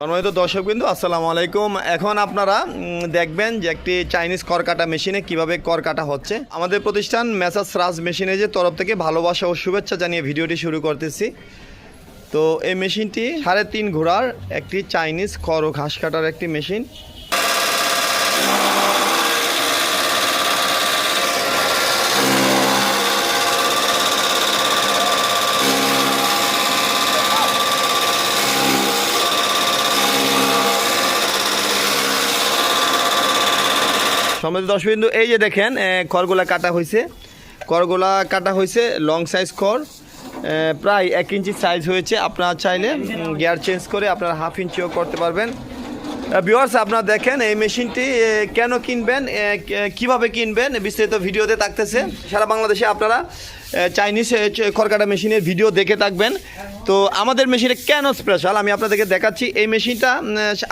সম্মানিত দর্শক বিন্দু আসসালামু আলাইকুম। এখন আপনারা দেখবেন যে একটি চাইনিজ কর কাটা মেশিনে কীভাবে কর কাটা হচ্ছে। আমাদের প্রতিষ্ঠান মেসাস রাজ যে তরফ থেকে ভালোবাসা ও শুভেচ্ছা জানিয়ে ভিডিওটি শুরু করতেছি। তো এই মেশিনটি সাড়ে তিন ঘোড়ার একটি চাইনিজ কর ও ঘাস কাটার একটি মেশিন। সম্মানিত দর্শকবিন্দু, এই যে দেখেন খড়গুলা কাটা হয়েছে খড়গুলা কাটা হয়েছে লং সাইজ খড় প্রায় এক ইঞ্চি সাইজ হয়েছে। আপনার চাইলে গিয়ার চেঞ্জ করে আপনার হাফ ইঞ্চিও করতে পারবেন। বিওয়ার্স আপনারা দেখেন এই মেশিনটি কেন কিনবেন কীভাবে কিনবেন বিস্তারিত ভিডিওতে থাকতেছে। সারা বাংলাদেশে আপনারা চাইনিজ খড়কাটা মেশিনের ভিডিও দেখে থাকবেন। তো আমাদের মেশিনে কেন স্পেশাল আমি আপনাদেরকে দেখাচ্ছি, এই মেশিনটা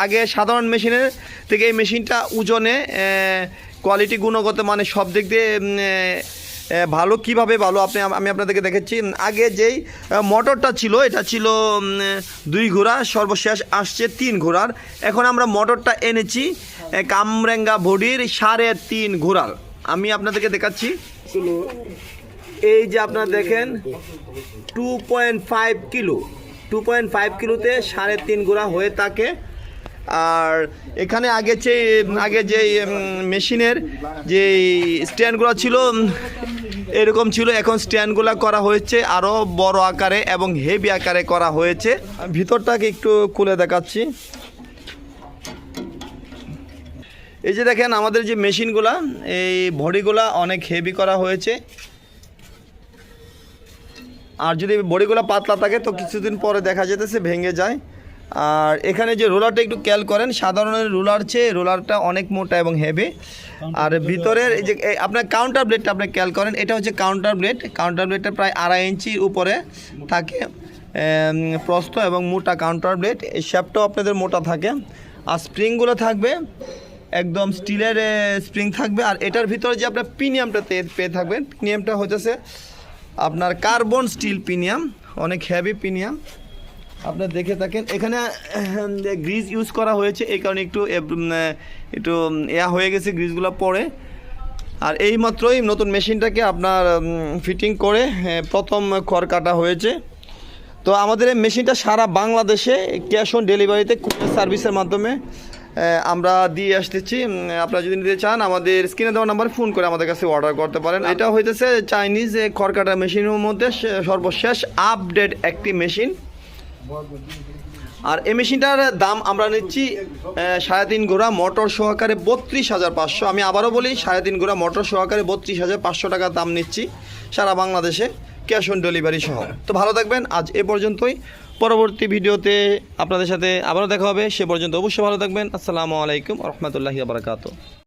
আগে সাধারণ মেশিনের থেকে এই মেশিনটা ওজনে কোয়ালিটি গুণগত মানে সব দিক দিয়ে ভালো কীভাবে ভালো? আপনি, আমি আপনাদেরকে দেখাচ্ছি আগে যেই মোটরটা ছিল, এটা ছিল দুই ঘোড়া, সর্বশেষ আসছে তিন ঘোড়ার। এখন আমরা মোটরটা এনেছি কামরেঙ্গা বডির সাড়ে তিন ঘোড়ার। আমি আপনাদেরকে দেখাচ্ছি। এই যে আপনারা দেখেন two point five kilo. Two point five কিলোতে সাড়ে তিন গোড়া হয়ে থাকে। আর এখানে আগে যে আগে যে মেশিনের যে স্ট্যান্ডগুলো ছিল এরকম ছিল। এখন স্ট্যান্ডগুলো করা হয়েছে আরও বড় আকারে এবং হেভি আকারে করা হয়েছে। ভিতরটাকে একটু খুলে দেখাচ্ছি। এই যে দেখেন আমাদের যে মেশিনগুলা, এই বডিগুলা অনেক হেভি করা হয়েছে। আর যদি বডিগুলো পাতলা থাকে, তো কিছুদিন পরে দেখা যেতেছে, ভেঙে যায়। আর এখানে যে রোলারটা একটু খেয়াল করেন সাধারণের রোলার চেয়ে রোলারটা অনেক মোটা এবং হেভি আর ভিতরের এই যে আপনার কাউন্টার ব্লেডটা আপনি খেয়াল করেন এটা হচ্ছে কাউন্টার ব্লেড কাউন্টার ব্লেডটা প্রায় আড়াই ইঞ্চির উপরে থাকে প্রস্থ এবং মোটা কাউন্টার ব্লেড এই শ্যাপটাও আপনাদের মোটা থাকে। আর স্প্রিংগুলো থাকবে একদম স্টিলের স্প্রিং থাকবে। আর এটার ভিতরে যে আপনার প্রিমিয়ামটা পেয়ে থাকবেন প্রিমিয়ামটা হচ্ছে আপনার কার্বন স্টিল প্রিমিয়াম অনেক হেভি প্রিমিয়াম আপনার দেখে থাকেন। এখানে গ্রিজ ইউজ করা হয়েছে এই কারণে একটু একটু এয়া হয়ে গেছে গ্রিজগুলো পরে। আর এই মাত্রই নতুন মেশিনটাকে আপনার ফিটিং করে প্রথম খড় কাটা হয়েছে। তো আমাদের এই মেশিনটা সারা বাংলাদেশে ক্যাশ অন ডেলিভারিতে কুরিয়ার সার্ভিসের মাধ্যমে আমরা দিয়ে আসতেছি। আপনারা যদি নিতে চান আমাদের স্ক্রিনে দেওয়া নাম্বারে ফোন করে আমাদের কাছে অর্ডার করতে পারেন। এটা হইতেছে চাইনিজ খড় খড়কাটা মেশিনের মধ্যে সর্বশেষ আপডেট একটি মেশিন। আর এই মেশিনটার দাম আমরা নিচ্ছি সাড়ে তিন গোড়া মোটর সহকারে বত্রিশ হাজার পাঁচশো। আমি আবারও বলি, সাড়ে তিন গোড়া মোটর সহকারে বত্রিশ হাজার পাঁচশো টাকা দাম নিচ্ছি সারা বাংলাদেশে, ক্যাশ অন ডেলিভারি সহ। তো ভালো থাকবেন, আজ এ পর্যন্তই। পরবর্তী ভিডিওতে আপনাদের সাথে আবারও দেখা হবে, সে পর্যন্ত অবশ্যই ভালো থাকবেন। আসসালামু আলাইকুম রহমতুল্লাহি বারকাত